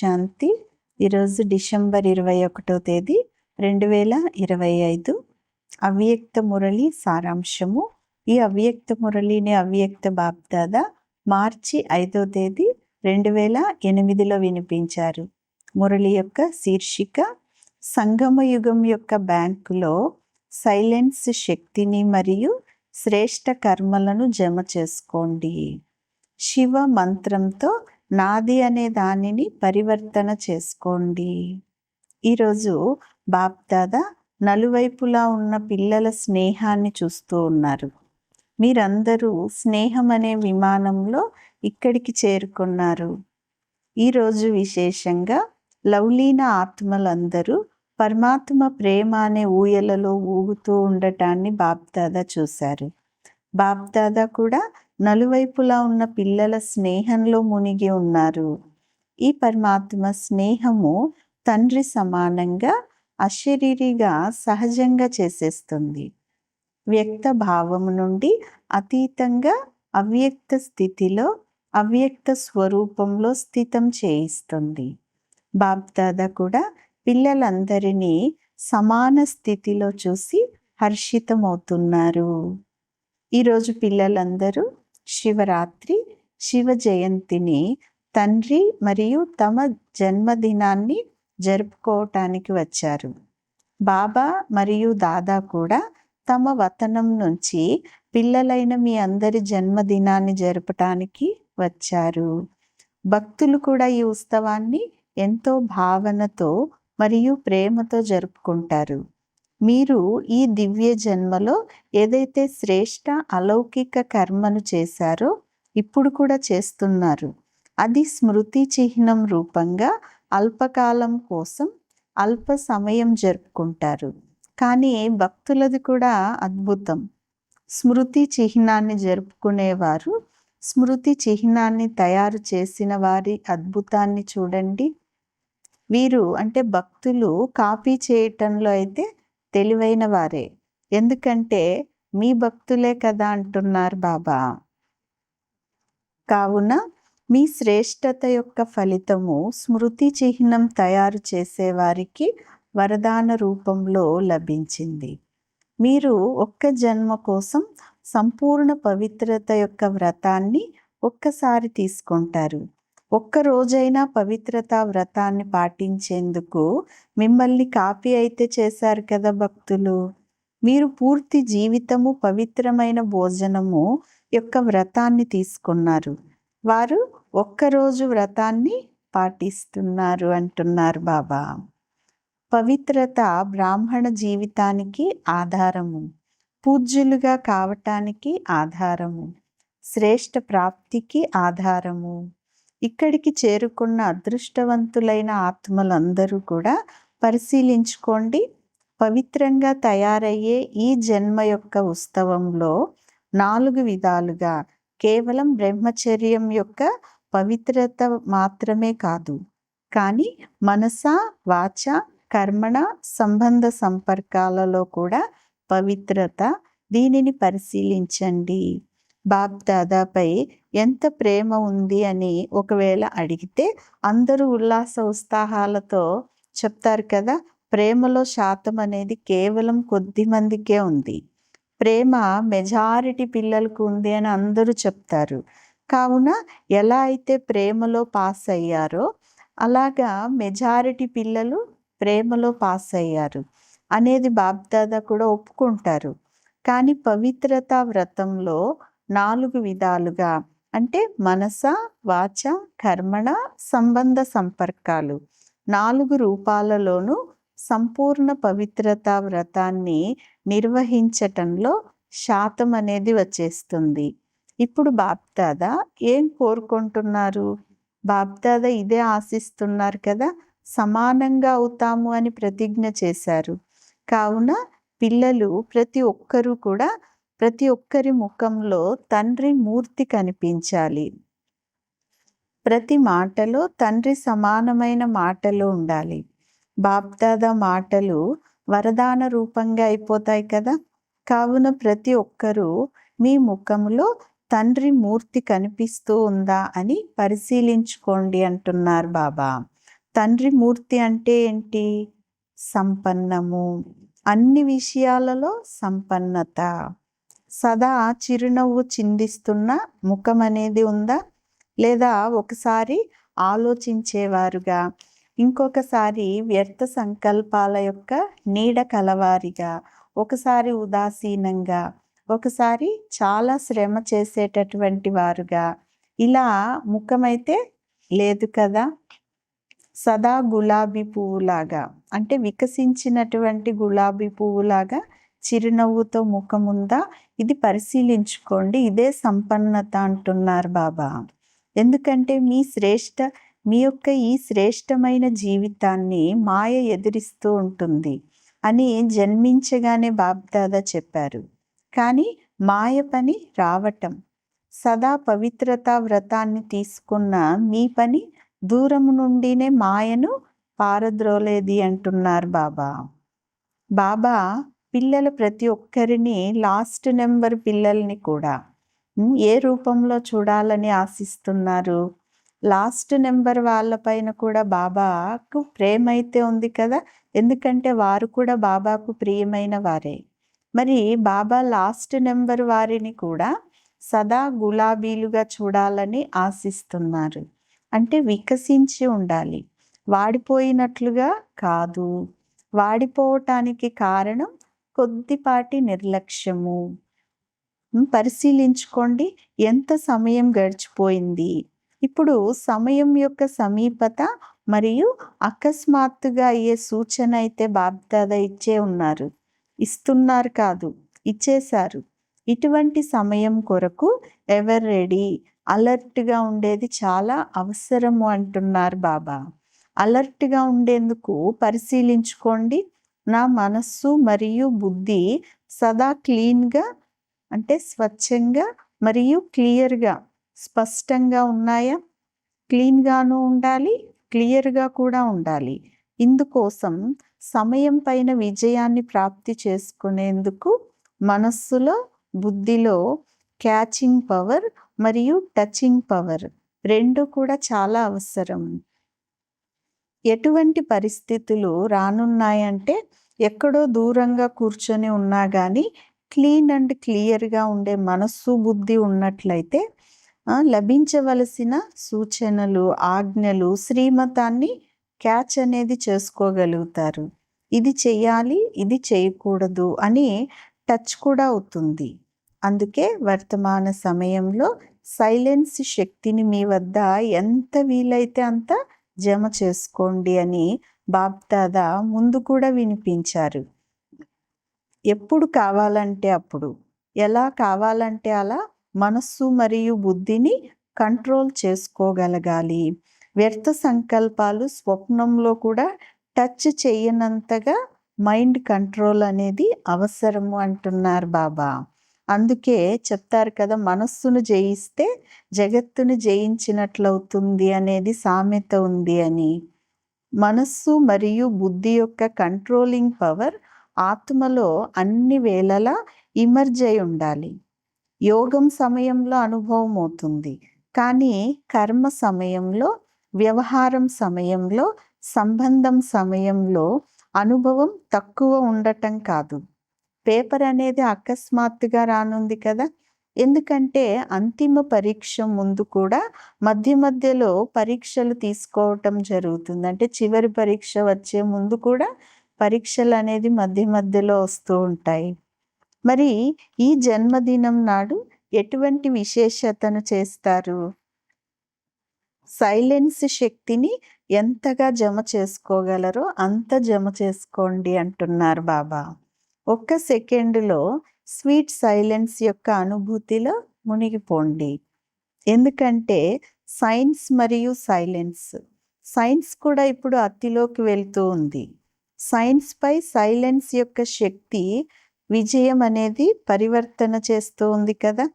శాంతి. ఈరోజు డిసెంబర్ ఇరవై ఒకటో తేదీ రెండు వేల ఇరవై ఐదు. అవ్యక్త మురళి సారాంశము. ఈ అవ్యక్త మురళిని అవ్యక్త బాప్దాద మార్చి ఐదో తేదీ రెండు వేల ఎనిమిదిలో వినిపించారు. మురళి యొక్క శీర్షిక సంగమ యుగం యొక్క బ్యాంకులో సైలెన్స్ శక్తిని మరియు శ్రేష్ట కర్మలను జమ చేసుకోండి. శివ మంత్రంతో నాది అనే దానిని పరివర్తన చేసుకోండి. ఈరోజు బాప్దాదా నలువైపులా ఉన్న పిల్లల స్నేహాన్ని చూస్తూ ఉన్నారు. మీరందరూ స్నేహం అనే విమానంలో ఇక్కడికి చేరుకున్నారు. ఈరోజు విశేషంగా లవ్లీన ఆత్మలందరూ పరమాత్మ ప్రేమ అనే ఊయలలో ఊగుతూ ఉండటాన్ని బాప్దాదా చూశారు. బాప్దాదా కూడా నలువైపులా ఉన్న పిల్లల స్నేహంలో మునిగి ఉన్నారు. ఈ పరమాత్మ స్నేహము తండ్రి సమానంగా అశరీరిగా సహజంగా చేసేస్తుంది. వ్యక్త భావము నుండి అతీతంగా అవ్యక్త స్థితిలో అవ్యక్త స్వరూపంలో స్థితం చేయిస్తుంది. బాప్దాదా కూడా పిల్లలందరినీ సమాన స్థితిలో చూసి హర్షితమవుతున్నారు. ఈరోజు పిల్లలందరూ శివరాత్రి శివ జయంతిని తండ్రి మరియు తమ జన్మదినాన్ని జరుపుకోవటానికి వచ్చారు. బాబా మరియు దాదా కూడా తమ వతనం నుంచి పిల్లలైన మీ అందరి జన్మదినాన్ని జరపటానికి వచ్చారు. భక్తులు కూడా ఈ ఉత్సవాన్ని ఎంతో భావనతో మరియు ప్రేమతో జరుపుకుంటారు. మీరు ఈ దివ్య జన్మలో ఏదైతే శ్రేష్ట అలౌకిక కర్మను చేశారో ఇప్పుడు కూడా చేస్తున్నారు. అది స్మృతి చిహ్నం రూపంగా అల్పకాలం కోసం అల్ప సమయం జరుపుకుంటారు. కానీ భక్తులది కూడా అద్భుతం. స్మృతి చిహ్నాన్ని జరుపుకునేవారు స్మృతి చిహ్నాన్ని తయారు చేసిన వారి అద్భుతాన్ని చూడండి. వీరు అంటే భక్తులు కాపీ చేయటంలో అయితే తెలివైన వారే. ఎందుకంటే మీ భక్తులే కదా అంటున్నారు బాబా. కావున మీ శ్రేష్టత యొక్క ఫలితము స్మృతి చిహ్నం తయారు చేసేవారికి వరదాన రూపంలో లభించింది. మీరు ఒక్క జన్మ కోసం సంపూర్ణ పవిత్రత యొక్క వ్రతాన్ని ఒక్కసారి తీసుకుంటారు. ఒక్క రోజైనా పవిత్రత వ్రతాన్ని పాటించేందుకు మిమ్మల్ని కాపీ అయితే చేశారు కదా భక్తులు. మీరు పూర్తి జీవితము పవిత్రమైన భోజనము యొక్క వ్రతాన్ని తీసుకున్నారు. వారు ఒక్కరోజు వ్రతాన్ని పాటిస్తున్నారు అంటున్నారు బాబా. పవిత్రత బ్రాహ్మణ జీవితానికి ఆధారము. పూజ్యులుగా కావటానికి ఆధారము. శ్రేష్ట ప్రాప్తికి ఆధారము. ఇక్కడికి చేరుకున్న అదృష్టవంతులైన ఆత్మలందరూ కూడా పరిశీలించుకోండి. పవిత్రంగా తయారయ్యే ఈ జన్మ యొక్క ఉత్సవంలో నాలుగు విధాలుగా కేవలం బ్రహ్మచర్యం యొక్క పవిత్రత మాత్రమే కాదు. కానీ మనస వాచ కర్మణ సంబంధ సంపర్కాలలో కూడా పవిత్రత దీనిని పరిశీలించండి. బాబ్ దాదాపై ఎంత ప్రేమ ఉంది అని ఒకవేళ అడిగితే అందరూ ఉల్లాస ఉత్సాహాలతో చెప్తారు కదా ప్రేమలో శాతం అనేది కేవలం కొద్ది మందికే ఉంది. ప్రేమ మెజారిటీ పిల్లలకు ఉంది అని అందరూ చెప్తారు. కావున ఎలా అయితే ప్రేమలో పాస్ అయ్యారో అలాగా మెజారిటీ పిల్లలు ప్రేమలో పాస్ అయ్యారు అనేది బాబ్దాదా కూడా ఒప్పుకుంటారు. కానీ పవిత్రత వ్రతంలో నాలుగు విధాలుగా. అంటే మనస వాచ కర్మణ సంబంధ సంపర్కాలు. నాలుగు రూపాలలోనూ సంపూర్ణ పవిత్రత వ్రతాన్ని నిర్వహించటంలో శాతం అనేది వచ్చేస్తుంది. ఇప్పుడు బాప్దాదా ఏం కోరుకుంటున్నారు? బాప్దాదా ఇదే ఆశిస్తున్నారు కదా సమానంగా అవుతాము అని ప్రతిజ్ఞ చేశారు. కావున పిల్లలు ప్రతి ఒక్కరూ కూడా ప్రతి ఒక్కరి ముఖంలో తండ్రి మూర్తి కనిపించాలి. ప్రతి మాటలో తండ్రి సమానమైన మాటలు ఉండాలి. బాప్దాదా మాటలు వరదాన రూపంగా అయిపోతాయి కదా? కావున ప్రతి ఒక్కరూ మీ ముఖంలో తండ్రి మూర్తి కనిపిస్తూ ఉందా అని పరిశీలించుకోండి అంటున్నారు బాబా. తండ్రి మూర్తి అంటే ఏంటి? సంపన్నము. అన్ని విషయాలలో సంపన్నత. సదా చిరునవ్వు చిందిస్తున్న ముఖం అనేది ఉందా? లేదా ఒకసారి ఆలోచించేవారుగా? ఇంకొకసారి వ్యర్థ సంకల్పాల యొక్క నీడ కలవారిగా? ఒకసారి ఉదాసీనంగా? ఒకసారి చాలా శ్రమ చేసేటటువంటి వారుగా? ఇలా ముఖమైతే లేదు కదా? సదా గులాబీ పువ్వులాగా? అంటే వికసించినటువంటి గులాబీ పువ్వులాగా చిరునవ్వుతో ముఖం ఉందా ఇది పరిశీలించుకోండి. ఇదే సంపన్నత అంటున్నారు బాబా. ఎందుకంటే మీ శ్రేష్ట మీ యొక్క ఈ శ్రేష్టమైన జీవితాన్ని మాయ ఎదురిస్తూ ఉంటుంది అని జన్మించగానే బాబ్దాదా చెప్పారు. కానీ మాయ పని రావటం సదా పవిత్రత వ్రతాన్ని తీసుకున్న మీ పని దూరం నుండినే మాయను పారద్రోలేది అంటున్నారు బాబా. బాబా పిల్లలు ప్రతి ఒక్కరిని లాస్ట్ నెంబర్ పిల్లల్ని కూడా ఏ రూపంలో చూడాలని ఆశిస్తున్నారు? లాస్ట్ నెంబర్ వాళ్ళపైన కూడా బాబాకు ప్రేమ అయితే ఉంది కదా? ఎందుకంటే వారు కూడా బాబాకు ప్రియమైన వారే. మరి బాబా లాస్ట్ నెంబర్ వారిని కూడా సదా గులాబీలుగా చూడాలని ఆశిస్తున్నారు. అంటే వికసించి ఉండాలి. వాడిపోయినట్లుగా కాదు. వాడిపోవటానికి కారణం కొద్దిపాటి నిర్లక్ష్యము. పరిశీలించుకోండి. ఎంత సమయం గడిచిపోయింది? ఇప్పుడు సమయం యొక్క సమీపత మరియు అకస్మాత్తుగా అయ్యే సూచన అయితే బాబ్దాద ఇచ్చే ఉన్నారు. ఇస్తున్నారు కాదు ఇచ్చేశారు. ఇటువంటి సమయం కొరకు ఎవర్ రెడీ? అలర్ట్గా ఉండేది చాలా అవసరము అంటున్నారు బాబా. అలర్ట్గా ఉండేందుకు పరిశీలించుకోండి. నా మనస్సు మరియు బుద్ధి సదా క్లీన్గా అంటే స్వచ్ఛంగా మరియు క్లియర్గా స్పష్టంగా ఉన్నాయా? క్లీన్గాను ఉండాలి క్లియర్గా కూడా ఉండాలి. ఇందుకోసం సమయం పైన విజయాన్ని ప్రాప్తి చేసుకునేందుకు మనస్సులో బుద్ధిలో క్యాచింగ్ పవర్ మరియు టచింగ్ పవర్ రెండు కూడా చాలా అవసరం. ఎటువంటి పరిస్థితులు రానున్నాయంటే ఎక్కడో దూరంగా కూర్చొని ఉన్నా కానీ క్లీన్ అండ్ క్లియర్గా ఉండే మనస్సు బుద్ధి ఉన్నట్లయితే లభించవలసిన సూచనలు ఆజ్ఞలు శ్రీమతాన్ని క్యాచ్ అనేది చేసుకోగలుగుతారు. ఇది చేయాలి ఇది చేయకూడదు అని టచ్ కూడా అవుతుంది. అందుకే వర్తమాన సమయంలో సైలెన్స్ శక్తిని మీ వద్ద ఎంత వీలైతే అంత జమ చేసుకోండి అని బాబ్దాదా ముందు కూడా వినిపించారు. ఎప్పుడు కావాలంటే అప్పుడు. ఎలా కావాలంటే అలా మనస్సు మరియు బుద్ధిని కంట్రోల్ చేసుకోగలగాలి. వ్యర్థ సంకల్పాలు స్వప్నంలో కూడా టచ్ చేయనంతగా మైండ్ కంట్రోల్ అనేది అవసరము అంటున్నారు బాబా. అందుకే చెప్తారు కదా మనస్సును జయిస్తే జగత్తును జయించినట్లవుతుంది అనేది సామెత ఉంది అని. మనస్సు మరియు బుద్ధి యొక్క కంట్రోలింగ్ పవర్ ఆత్మలో అన్ని వేళలా ఇమర్జ్ అయి ఉండాలి. యోగం సమయంలో అనుభవం అవుతుంది. కానీ కర్మ సమయంలో వ్యవహారం సమయంలో సంబంధం సమయంలో అనుభవం తక్కువ ఉండటం కాదు. పేపర్ అనేది అకస్మాత్తుగా రానుంది కదా? ఎందుకంటే అంతిమ పరీక్ష ముందు కూడా మధ్య మధ్యలో పరీక్షలు తీసుకోవటం జరుగుతుంది. అంటే చివరి పరీక్ష వచ్చే ముందు కూడా పరీక్షలు అనేది మధ్య మధ్యలో వస్తూ ఉంటాయి. మరి ఈ జన్మదినం నాడు ఎటువంటి విశేషతను చేస్తారు? సైలెన్స్ శక్తిని ఎంతగా జమ చేసుకోగలరో అంత జమ చేసుకోండి అంటున్నారు బాబా. ఒక్క సెకండ్లో స్వీట్ సైలెన్స్ యొక్క అనుభూతిలో మునిగిపోండి. ఎందుకంటే సైన్స్ మరియు సైలెన్స్ సైన్స్ కూడా ఇప్పుడు అతిలోకి వెళ్తూ ఉంది. సైన్స్పై సైలెన్స్ యొక్క శక్తి విజయం అనేది పరివర్తన చేస్తూ ఉంది కదా.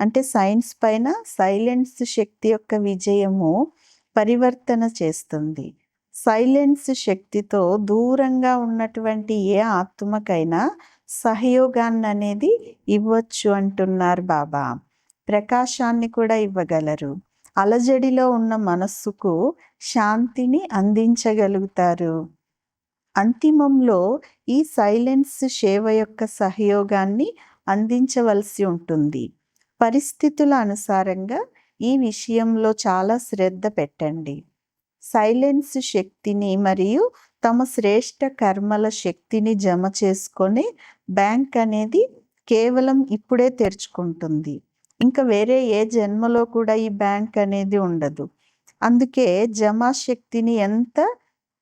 అంటే సైన్స్ పైన సైలెన్స్ శక్తి యొక్క విజయము పరివర్తన చేస్తుంది. సైలెన్స్ శక్తితో దూరంగా ఉన్నటువంటి ఏ ఆత్మకైనా సహయోగాన్ని అనేది ఇవ్వచ్చు అంటున్నారు బాబా. ప్రకాశాన్ని కూడా ఇవ్వగలరు. అలజడిలో ఉన్న మనస్సుకు శాంతిని అందించగలుగుతారు. అంతిమంలో ఈ సైలెన్స్ సేవ యొక్క సహయోగాన్ని అందించవలసి ఉంటుంది. పరిస్థితుల అనుసారంగా ఈ విషయంలో చాలా శ్రద్ధ పెట్టండి. సైలెన్స్ శక్తిని మరియు తమ శ్రేష్ట కర్మల శక్తిని జమ చేసుకొని బ్యాంక్ అనేది కేవలం ఇప్పుడే తెరుచుకుంటుంది. ఇంకా వేరే ఏ జన్మలో కూడా ఈ బ్యాంక్ అనేది ఉండదు. అందుకే జమా శక్తిని ఎంత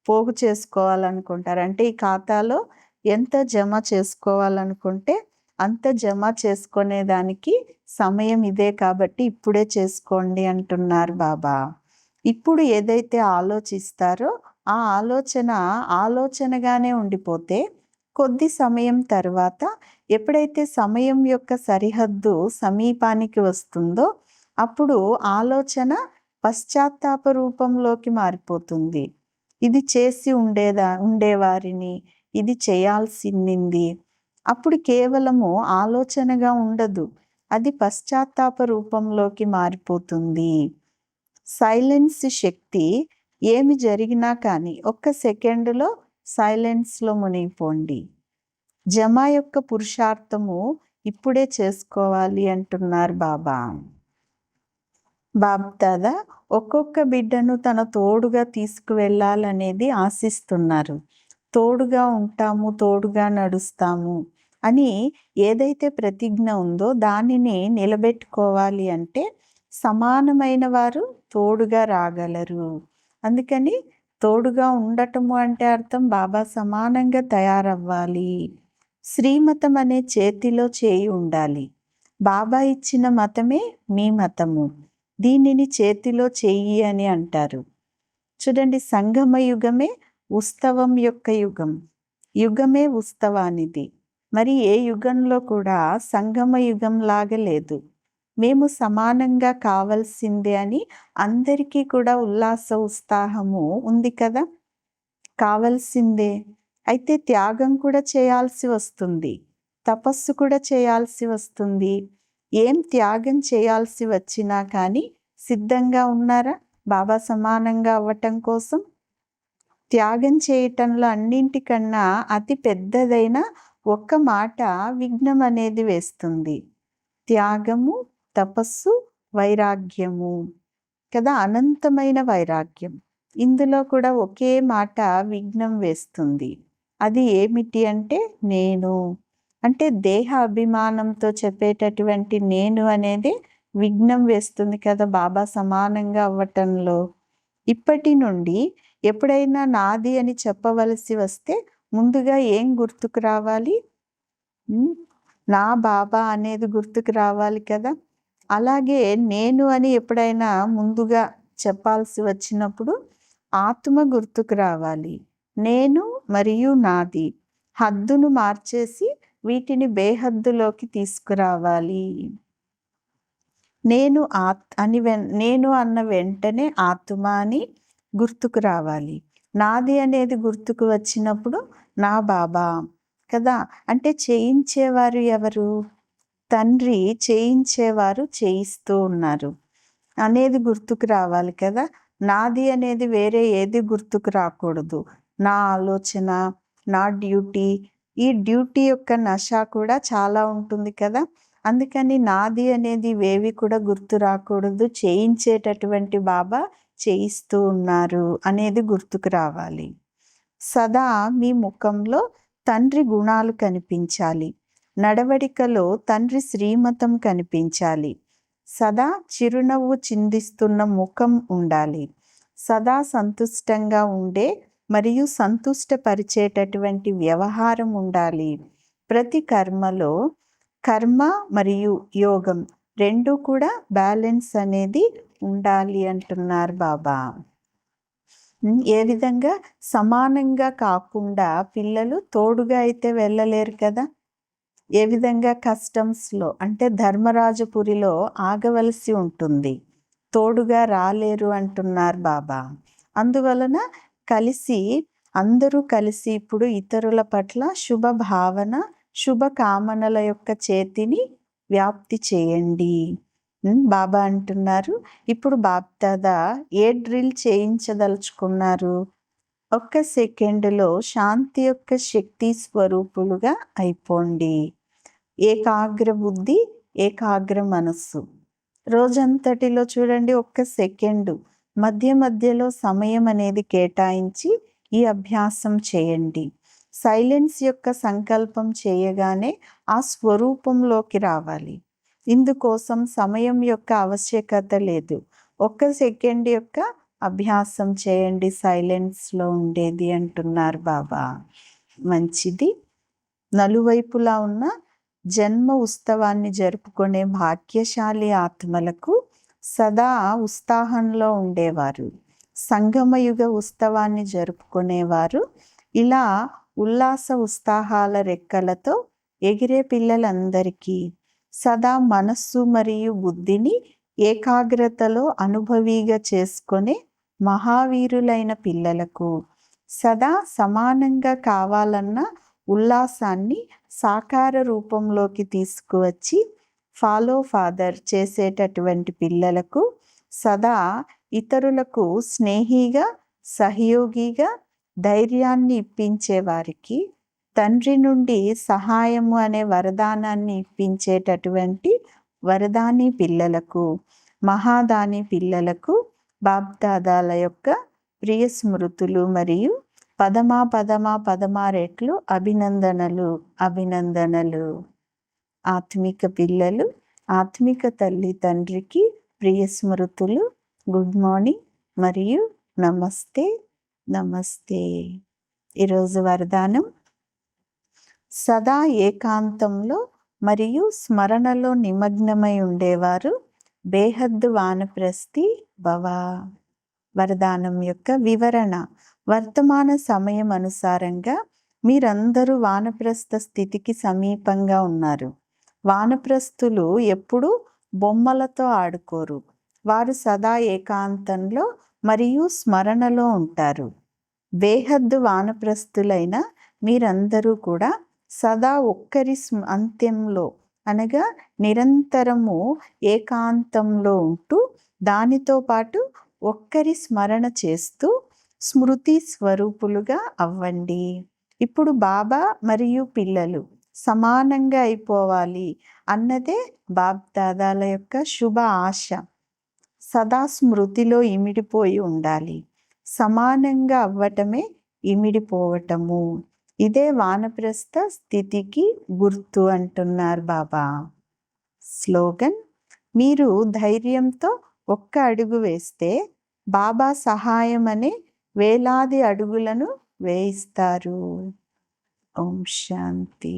పోగు చేసుకోవాలనుకుంటారు? అంటే ఈ ఖాతాలో ఎంత జమ చేసుకోవాలనుకుంటే అంత జమ చేసుకునేదానికి సమయం ఇదే కాబట్టి ఇప్పుడే చేసుకోండి అంటున్నారు బాబా. ఇప్పుడు ఏదైతే ఆలోచిస్తారో ఆ ఆలోచన ఆలోచనగానే ఉండిపోతే కొద్ది సమయం తర్వాత ఎప్పుడైతే సమయం యొక్క సరిహద్దు సమీపానికి వస్తుందో అప్పుడు ఆలోచన పశ్చాత్తాప రూపంలోకి మారిపోతుంది. ఇది చేసి ఉండేదా ఉండేవారిని ఇది చేయాల్సింది. అప్పుడు కేవలము ఆలోచనగా ఉండదు అది పశ్చాత్తాప రూపంలోకి మారిపోతుంది. సైలెన్స్ శక్తి ఏమి జరిగినా కానీ ఒక్క సెకండ్లో సైలెన్స్లో మునిగిపోండి. జమ యొక్క పురుషార్థము ఇప్పుడే చేసుకోవాలి అంటున్నారు బాబా. బాబ్దాదా ఒక్కొక్క బిడ్డను తన తోడుగా తీసుకువెళ్ళాలనేది ఆశిస్తున్నారు. తోడుగా ఉంటాము తోడుగా నడుస్తాము అని ఏదైతే ప్రతిజ్ఞ ఉందో దానిని నిలబెట్టుకోవాలి అంటే సమానమైన వారు తోడుగా రాగలరు. అందుకని తోడుగా ఉండటము అంటే అర్థం బాబా సమానంగా తయారవ్వాలి. శ్రీమతం అనే చేతిలో చేయి ఉండాలి. బాబా ఇచ్చిన మతమే మీ మతము. దీనిని చేతిలో చెయ్యి అని అంటారు. చూడండి సంగమ యుగమే ఉత్సవం యొక్క యుగం. యుగమే ఉత్సవానిది. మరి ఏ యుగంలో కూడా సంగమ యుగం లాగలేదు లేదు. మేము సమానంగా కావాల్సిందే అని అందరికీ కూడా ఉల్లాస ఉత్సాహము ఉంది కదా? కావాల్సిందే. అయితే త్యాగం కూడా చేయాల్సి వస్తుంది. తపస్సు కూడా చేయాల్సి వస్తుంది. ఏం త్యాగం చేయాల్సి వచ్చినా కానీ సిద్ధంగా ఉన్నారా? బాబా సమానంగా అవ్వటం కోసం? త్యాగం చేయటంలో అన్నింటికన్నా అతి పెద్దదైన ఒక్క మాట విఘ్నం అనేది వేస్తుంది. త్యాగము తపస్సు వైరాగ్యము. కదా? అనంతమైన వైరాగ్యం. ఇందులో కూడా ఒకే మాట విఘ్నం వేస్తుంది. అది ఏమిటి అంటే నేను. అంటే దేహ అభిమానంతో చెప్పేటటువంటి నేను అనేది విఘ్నం వేస్తుంది కదా బాబా సమానంగా అవ్వటంలో. ఇప్పటి నుండి ఎప్పుడైనా నాది అని చెప్పవలసి వస్తే ముందుగా ఏం గుర్తుకు రావాలి? నా బాబా అనేది గుర్తుకు రావాలి కదా. అలాగే నేను అని ఎప్పుడైనా ముందుగా చెప్పాల్సి వచ్చినప్పుడు ఆత్మ గుర్తుకు రావాలి. నేను మరియు నాది హద్దును మార్చేసి వీటిని బేహద్దులోకి తీసుకురావాలి. నేను ఆత్ అని వెన్ నేను అన్న వెంటనే ఆత్మ అని గుర్తుకు రావాలి. నాది అనేది గుర్తుకు వచ్చినప్పుడు నా బాబా కదా? అంటే చేయించేవారు ఎవరు? తండ్రి చేయించేవారు చేయిస్తూ ఉన్నారు. అనేది గుర్తుకు రావాలి కదా? నాది అనేది వేరే ఏది గుర్తుకు రాకూడదు. నా ఆలోచన నా డ్యూటీ ఈ డ్యూటీ యొక్క నష కూడా చాలా ఉంటుంది కదా? అందుకని నాది అనేది వేవి కూడా గుర్తు రాకూడదు. చేయించేటటువంటి బాబా చేయిస్తూ ఉన్నారు అనేది గుర్తుకు రావాలి. సదా మీ ముఖంలో తండ్రి గుణాలు కనిపించాలి. నడవడికలో తండ్రి శ్రీమతం కనిపించాలి. సదా చిరునవ్వు చిందిస్తున్న ముఖం ఉండాలి. సదా సంతుష్టంగా ఉండే మరియు సంతుష్టపరిచేటటువంటి వ్యవహారం ఉండాలి. ప్రతి కర్మలో కర్మ మరియు యోగం రెండు కూడా బ్యాలెన్స్ అనేది ఉండాలి అంటున్నారు బాబా. ఏ విధంగా? సమానంగా కాకుండా పిల్లలు తోడుగా అయితే వెళ్ళలేరు కదా. ఏ విధంగా కస్టమ్స్లో అంటే ధర్మరాజపురిలో ఆగవలసి ఉంటుంది. తోడుగా రాలేరు అంటున్నారు బాబా. అందువలన కలిసి అందరూ కలిసి ఇప్పుడు ఇతరుల పట్ల శుభ భావన శుభ కామనల యొక్క చేతిని వ్యాప్తి చేయండి. బాబా అంటున్నారు. ఇప్పుడు బాప్దాదా ఏ డ్రిల్ చేయించదలుచుకున్నారు? ఒక్క సెకండ్లో శాంతి యొక్క శక్తి స్వరూపులుగా అయిపోండి. ఏకాగ్ర బుద్ధి ఏకాగ్ర మనస్సు. రోజంతటిలో చూడండి ఒక్క సెకండు. మధ్య మధ్యలో సమయం అనేది కేటాయించి ఈ అభ్యాసం చేయండి. సైలెన్స్ యొక్క సంకల్పం చేయగానే ఆ స్వరూపంలోకి రావాలి. ఇందుకోసం సమయం యొక్క ఆవశ్యకత లేదు. ఒక్క సెకండ్ యొక్క అభ్యాసం చేయండి సైలెన్స్లో ఉండేది అంటున్నారు బాబా. మంచిది. నలువైపులా ఉన్న జన్మ ఉత్సవాన్ని జరుపుకునే భాగ్యశాలి ఆత్మలకు సదా ఉత్సాహంలో ఉండేవారు. సంగమయుగ ఉత్సవాన్ని జరుపుకునేవారు. ఇలా ఉల్లాస ఉత్సాహాల రెక్కలతో ఎగిరే పిల్లలందరికీ సదా మనస్సు మరియు బుద్ధిని ఏకాగ్రతలో అనుభవీగా చేసుకునే మహావీరులైన పిల్లలకు సదా సమానంగా కావాలన్న ఉల్లాసాన్ని సాకార రూపంలోకి తీసుకువచ్చి ఫాలో ఫాదర్ చేసేటటువంటి పిల్లలకు సదా ఇతరులకు స్నేహిగా సహయోగిగా ధైర్యాన్ని ఇప్పించే వారికి తండ్రి నుండి సహాయము అనే వరదానాన్ని ఇప్పించేటటువంటి వరదాని పిల్లలకు మహాదాని పిల్లలకు బాబ్దాదాల యొక్క ప్రియ స్మృతులు మరియు పదమా పదమా పదమా రెట్లు అభినందనలు అభినందనలు. ఆత్మిక పిల్లలు ఆత్మిక తల్లి తండ్రికి ప్రియ స్మృతులు గుడ్ మార్నింగ్ మరియు నమస్తే నమస్తే. ఈరోజు వరదానం. సదా ఏకాంతంలో మరియు స్మరణలో నిమగ్నమై ఉండేవారు బేహద్దు వానప్రస్థి భవ. వరదానం యొక్క వివరణ. వర్తమాన సమయం అనుసారంగా మీరందరూ వానప్రస్థ స్థితికి సమీపంగా ఉన్నారు. వానప్రస్థులు ఎప్పుడు బొమ్మలతో ఆడుకోరు. వారు సదా ఏకాంతంలో మరియు స్మరణలో ఉంటారు. బేహద్దు వానప్రస్థులైన మీరందరూ కూడా సదా ఒక్కరి అంత్యంలో అనగా నిరంతరము ఏకాంతంలో ఉంటూ దానితో పాటు ఒక్కరి స్మరణ చేస్తూ స్మృతి స్వరూపులుగా అవ్వండి. ఇప్పుడు బాబా మరియు పిల్లలు సమానంగా అయిపోవాలి అన్నదే బాబ్దాదాల యొక్క శుభ ఆశ. సదా స్మృతిలో ఇమిడిపోయి ఉండాలి. సమానంగా అవ్వటమే ఇమిడిపోవటము. ఇదే వానప్రస్థ స్థితికి గుర్తు అంటున్నారు బాబా. స్లోగన్ మీరు ధైర్యంతో ఒక్క అడుగు వేస్తే బాబా సహాయం అనే వేలాది అడుగులను వేయిస్తారు. ఓం శాంతి.